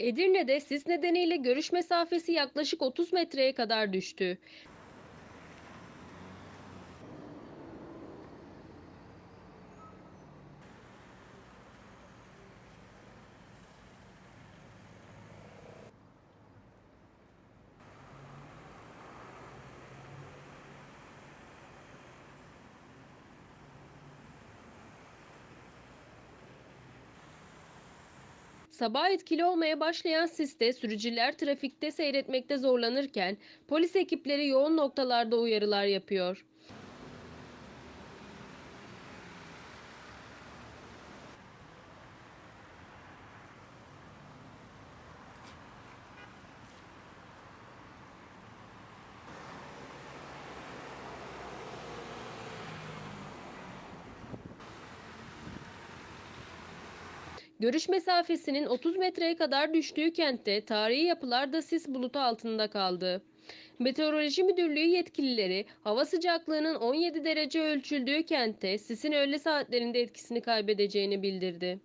Edirne'de sis nedeniyle görüş mesafesi yaklaşık 30 metreye kadar düştü. Sabah etkili olmaya başlayan siste sürücüler trafikte seyretmekte zorlanırken polis ekipleri yoğun noktalarda uyarılar yapıyor. Görüş mesafesinin 30 metreye kadar düştüğü kentte tarihi yapılar da sis bulutu altında kaldı. Meteoroloji Müdürlüğü yetkilileri hava sıcaklığının 17 derece ölçüldüğü kentte sisin öğle saatlerinde etkisini kaybedeceğini bildirdi.